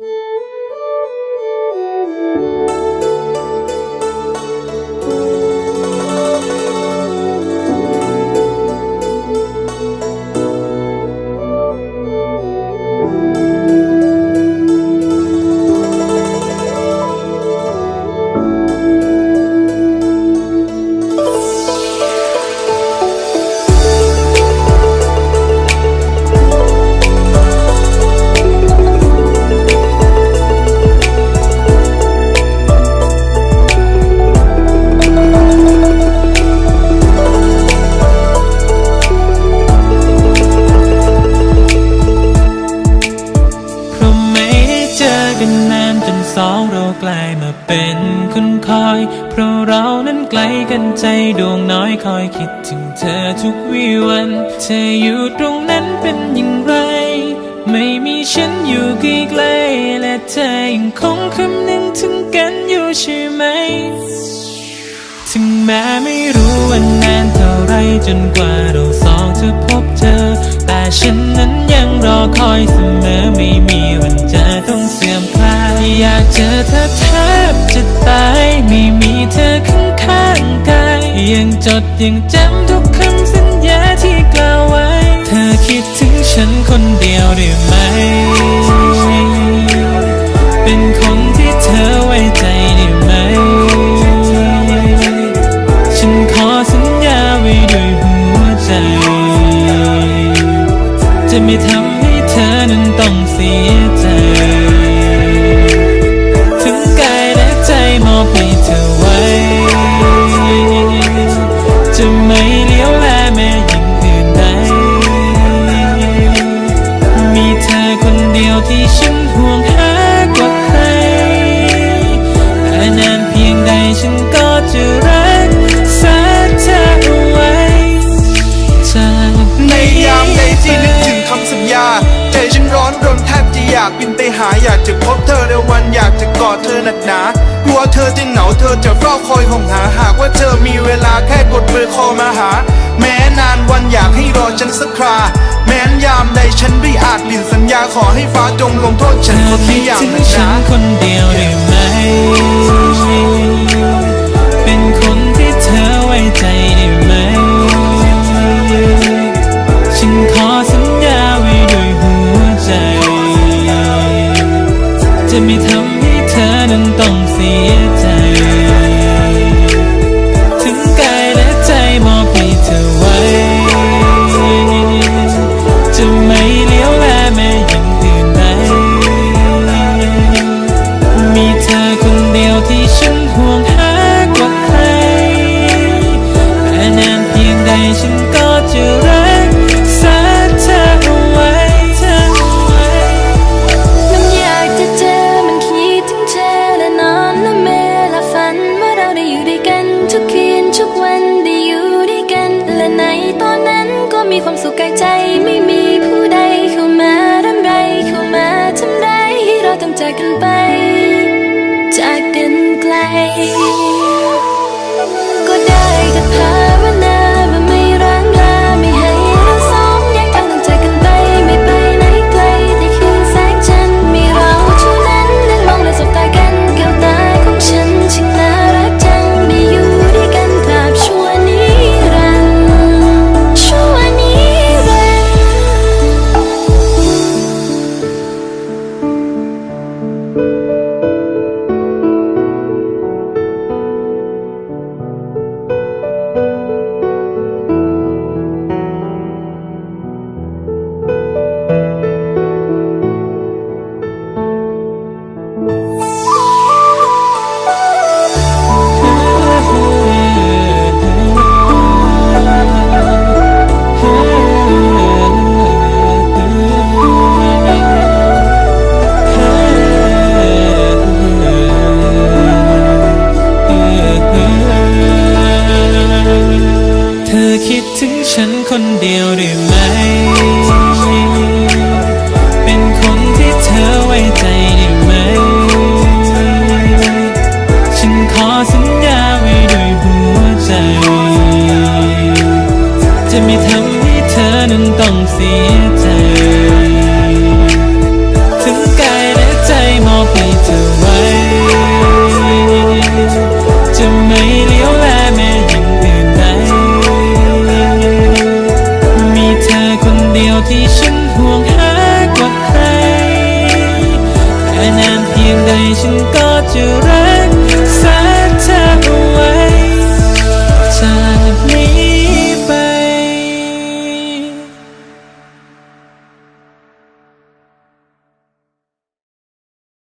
เเป็นคนคอย เพราะเรานั้นไกลกันใจดวงน้อยคอยคิดถึงเธอทุกวิวัน เธออยู่ตรงนั้นเป็นอย่างไร ไม่มีฉันอยู่ใกล้ๆและเธอยังคงคำนึงถึงกันอยู่ใช่ไหม ถึงแม้ไม่รู้ว่านานเท่าไรจนกว่าเราสองจะพบเจอแต่ฉันนั้นยังรอคอยเสมอไม่มีวันจะต้องเสื่อมคลายอยากเจอเธอแทบจะ ตายไม่มีเธอข้างข้างๆกายยังจดยังจำทุกคำสัญญาที่กล่าวไว้ เธอคิดถึงฉันคนเดียวได้ไหม เป็นคนที่เธอไว้ ฉันก็จะรักษาเธอเอาไว้จากในยามใดที่นึกถึงคำสัญญาใจฉันร้อนรนแทบจะอยากบินไปหาอยากจะพบเธอในวันอยากจะกอดเธอหนักหนากลัวเธอจะเหงาเธอจะเฝ้าคอยห่มหาหากว่าเธอมีเวลาแค่กดเบอร์คอมาหา แม้นานวันอยากให้รอฉันสักครา แม้นยามใดฉันไม่อาจลินสัญญาขอให้ฟ้าจงลงโทษฉันคนที่อยางถึงหนักหฉันคนเดียวได้ไหม จะไม่ทำ เดียวได้ไหม เป็นคนที่เธอไว้ใจได้ไหม ฉันขอสัญญาไว้ด้วยหัวใจ จะไม่ทำให้เธอนั้นต้องเสีย ฉันก็จะรัก